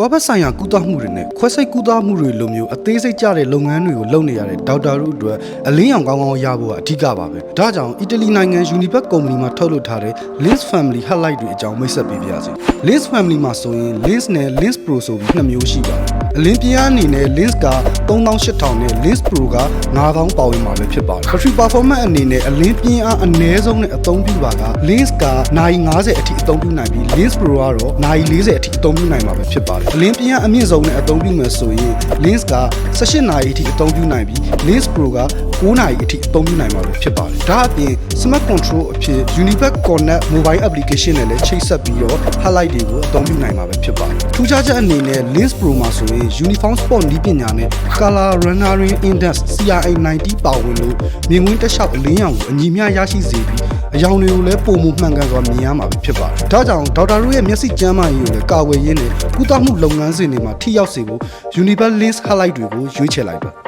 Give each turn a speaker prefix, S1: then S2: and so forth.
S1: သွားဘက်ဆိုင်ရာကုသမှုတွေနဲ့ခွဲစိတ်ကုသမှုတွေလိုမျိုးအသေးစိတ်ကြတဲ့လုပ်ငန်းတွေကိုလုပ်နေရတဲ့ဒေါက်တာတို့အတွက်အလင်းရောင်ကောင်းကောင်းရဖို့ကအဓိကပါပဲဒါကြောင့်အီတလီနိုင်ငံ Unipac ကုမ္ပဏီမှာထုတ်လုပ်ထားတဲ့ Lens Family Headlight တွေအကြောင်းမိတ်ဆက်ပေးပါရစေ Lens Family မှာဆိုရင် Lens နဲ့ Lens Pro ဆိုပြီးနှစ်မျိုးရှိပါတယ် အလင်းပြားအနေနဲ့ Lens က3800နဲ့ Lens Pro က9000ပါဝင်မှာပဲဖြစ်ပါတယ် Battery performance အနေနဲ့အလင်းပြင်းအားအနည်းဆုံးနဲ့အသုံးပြုပါက Lens ကနိုင်90အထိအသုံးပြုနိုင်ပြီး Lens Pro ကတော့နိုင်40အထိအသုံးပြုနိုင်မှာပဲဖြစ်ပါတယ်အလင်းပြင်းအားအမြင့်ဆုံးနဲ့အသုံးပြုမယ်ဆိုရင် Lens က18နာရီအထိအသုံးပြုနိုင်ပြီး Lens Pro က9နာရီအထိအသုံးပြုနိုင်မှာပဲဖြစ်ပါတယ်ဒါအပြင် Smart Control အဖြစ် Unipac Connect Mobile Application နဲ့လည်းချိတ်ဆက်ပြီးတော့ highlight တွေကိုအသုံးပြုနိုင်မှာပဲဖြစ်ပါတယ် ထူးခြားချက်အနေနဲ့ Lens Pro မှာဆိုရင် Uniform Sport နည်းပညာနဲ့ Color Rendering Index CRI 90ပါဝင်လို့မြင်ကွင်းတစ်လျှောက်အလင်းရောင်ကိုအညီမျှရရှိစေပြီးအယောင်တွေကိုလည်းပုံမှုမှန်ကန်စွာမြင်ရမှာပဲဖြစ်ပါတယ်။ဒါကြောင့်ဒေါက်တာတို့ရဲ့မျက်စိကျန်းမာရေးကိုလည်းကာဝယ်ရင်းနဲ့ကုသမှုလုပ်ငန်းစဉ်တွေမှာထိရောက်စေဖို့ Universal Lens Highlight တွေကိုရွေးချယ်လိုက်ပါ